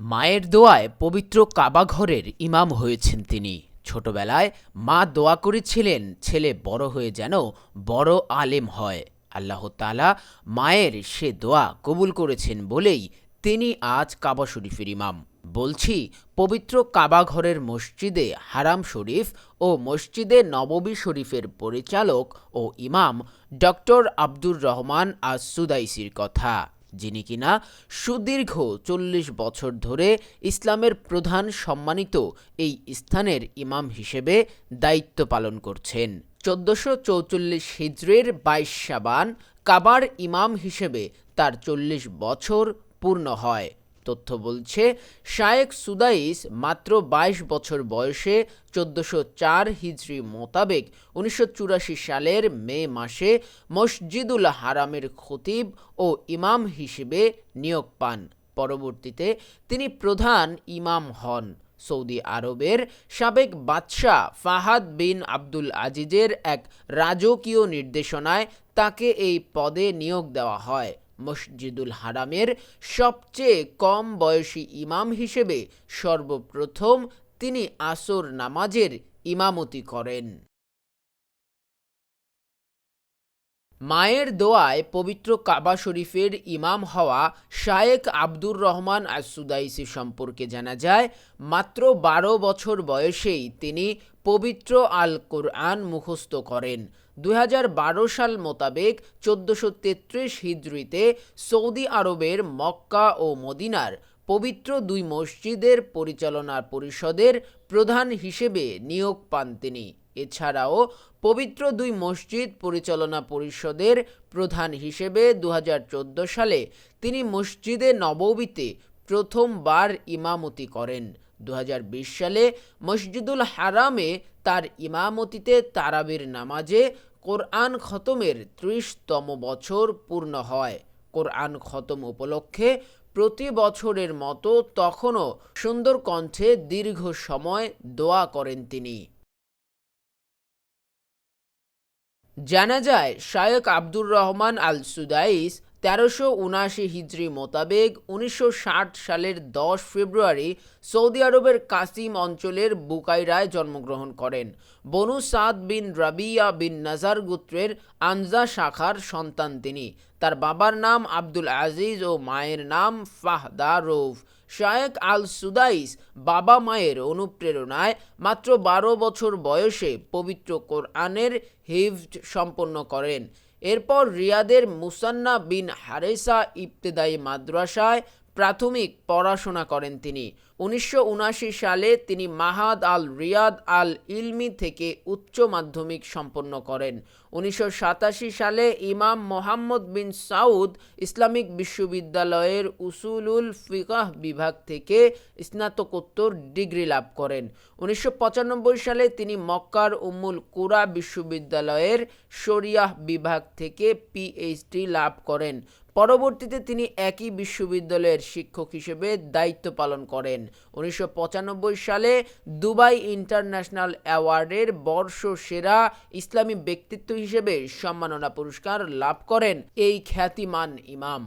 মায়ের দোয়ায় পবিত্র কাবাঘরের ইমাম হয়েছেন তিনি। ছোটবেলায় মা দোয়া করেছিলেন, ছেলে বড় হয়ে যেন বড় আলেম হয়। আল্লাহ তালা মায়ের সে দোয়া কবুল করেছেন বলেই তিনি আজ কাবা শরীফের ইমাম। বলছি, পবিত্র কাবাঘরের মসজিদে হারাম শরীফ ও মসজিদে নববী শরীফের পরিচালক ও ইমাম ডক্টর আব্দুর রহমান আজ সুদাইসির কথা। যিনি কিনা সুদীর্ঘ চল্লিশ বছর ধরে ইসলামের প্রধান সম্মানিত এই স্থানের ইমাম হিসেবে দায়িত্ব পালন করছেন। চোদ্দশো চৌচল্লিশ হিজড়ের বাইশ সাবান কাবার ইমাম হিসেবে তার চল্লিশ বছর পূর্ণ হয়। তথ্য বলছে শায়েক সুদাইস মাত্র ২২ বছর বয়সে চোদ্দশো চার হিজড়ি মোতাবেক উনিশশো চুরাশি সালের মে মাসে মসজিদুল হারামের খতিব ও ইমাম হিসেবে নিয়োগ পান। পরবর্তীতে তিনি প্রধান ইমাম হন। সৌদি আরবের সাবেক বাদশাহ ফাহাদ বিন আব্দুল আজিজের এক রাজকীয় নির্দেশনায় তাকে এই পদে নিয়োগ দেওয়া হয়। মসজিদুল হারামের সবচেয়ে কম বয়সী ইমাম হিসেবে সর্বপ্রথম তিনি আসর নামাজের ইমামতি করেন। মায়ের দোয়ায় পবিত্র কাবা শরীফের ইমাম হওয়া শায়েক আব্দুর রহমান আসুদাইসি সম্পর্কে জানা যায়, মাত্র বারো বছর বয়সেই তিনি পবিত্র আল কোরআন মুখস্থ করেন। দুই হাজার বারো সাল মোতাবেক চোদ্দশো তেত্রিশ হিজড়িতে সৌদি আরবের মক্কা ও মদিনার পবিত্র দুই মসজিদের পরিচালনা পরিষদের প্রধান হিসেবে নিয়োগ পান তিনি। এছাড়াও পবিত্র দুই মসজিদ পরিচালনা পরিষদের প্রধান হিসেবে দু হাজার চোদ্দ সালে তিনি মসজিদে নববীতে প্রথমবার ইমামতি করেন। দু হাজার বিশ সালে মসজিদুল হারামে তার ইমামতিতে তারাবির নামাজে কোরআন খতমের ত্রিশতম বছর পূর্ণ হয়। কোরআন খতম উপলক্ষে প্রতি বছরের মতো তখনও সুন্দর কণ্ঠে দীর্ঘ সময় দোয়া করেন তিনি। জানা যায় শায়েক আব্দুর রহমান আল সুদাইস তেরোশো উনাশি হিজড়ি মোতাবেক উনিশশো ষাট সালের দশ ফেব্রুয়ারি সৌদি আরবের কাসিম অঞ্চলের বুকাইরায় জন্মগ্রহণ করেন। বনু সাদ বিন রাবিয়া বিন নাজার গোত্রের আনজা শাখার সন্তান তিনি। তার বাবার নাম আব্দুল আজিজ ও মায়ের নাম ফাহদা রৌফ শায়েক আল সুদাইস বাবা মায়ের অনুপ্রেরণায় মাত্র বারো বছর বয়সে পবিত্র কোরআনের হিফজ সম্পন্ন করেন। এরপর রিয়াদের মুসান্না বিন হারেসা ইবতেদায়ী মাদ্রাসায় প্রাথমিক পড়াশোনা করেন তিনি। উনিশশো সালে তিনি মাহাদ আল রিয়াদ আল ইলমি থেকে উচ্চ মাধ্যমিক সম্পন্ন করেন। উনিশশো সাতাশি সালে ইমাম মোহাম্মদ বিন সাউদ ইসলামিক বিশ্ববিদ্যালয়ের উসুলুল ফিকাহ বিভাগ থেকে স্নাতকোত্তর ডিগ্রি লাভ করেন। উনিশশো পঁচানব্বই সালে তিনি মক্কার উম্মুল কুরা বিশ্ববিদ্যালয়ের শরিয়াহ বিভাগ থেকে পিএইচডি লাভ করেন। পরবর্তীতে তিনি একই বিশ্ববিদ্যালয়ের শিক্ষক হিসেবে দায়িত্ব পালন করেন। উনিশশো পঁচানব্বই সালে দুবাই ইন্টারন্যাশনাল অ্যাওয়ার্ডের বর্ষ সেরা ইসলামী ব্যক্তিত্ব হিসেবে সম্মাননা পুরস্কার লাভ করেন এই খ্যাতিমান ইমাম।